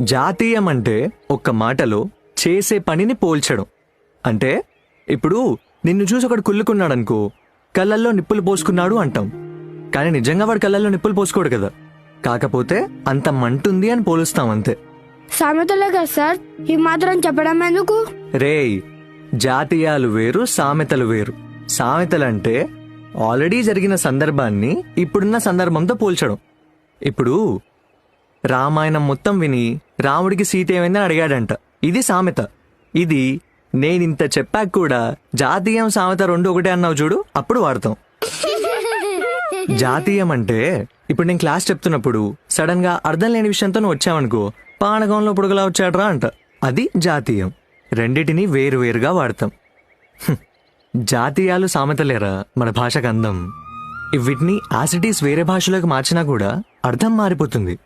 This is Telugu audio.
జాతీయం అంటే ఒక్క మాటలో చేసే పనిని పోల్చడం. అంటే ఇప్పుడు నిన్ను చూసి ఒకడు కుళ్ళుకున్నాడనుకో కళ్ళల్లో నిప్పులు పోసుకున్నాడు అంటాం. కానీ నిజంగా వాడు కళ్ళల్లో నిప్పులు పోసుకోడు కదా. కాకపోతే అంత మంటుంది అని పోలుస్తాం అంతే. సామెతలే కదా సార్. ఈ మాత్రం చెప్పడం ఎందుకు? రేయ్ జాతీయాలు వేరు సామెతలు వేరు. సామెతలంటే ఆల్రెడీ జరిగిన సందర్భాన్ని ఇప్పుడున్న సందర్భంతో పోల్చడం. ఇప్పుడు రామాయణం మొత్తం విని రాముడికి సీత ఏమైందని అడిగాడంట. ఇది సామెత. ఇది నేనింత చెప్పాక కూడా జాతీయం సామెత రెండు ఒకటే అన్నావు చూడు అప్పుడు వాడతాం. జాతీయం అంటే ఇప్పుడు నేను క్లాస్ చెప్తున్నప్పుడు సడన్గా అర్థం లేని విషయంతో నువ్వు వచ్చావనుకో పానకంలో పొడుగులా వచ్చాడ్రా అంట. అది జాతీయం. రెండిటిని వేరు వేరుగా వాడతాం. జాతీయాలు సామెతలేరా మన భాషకు అందం వీటిని యాసిటీస్ వేరే భాషలోకి మార్చినా కూడా అర్థం మారిపోతుంది.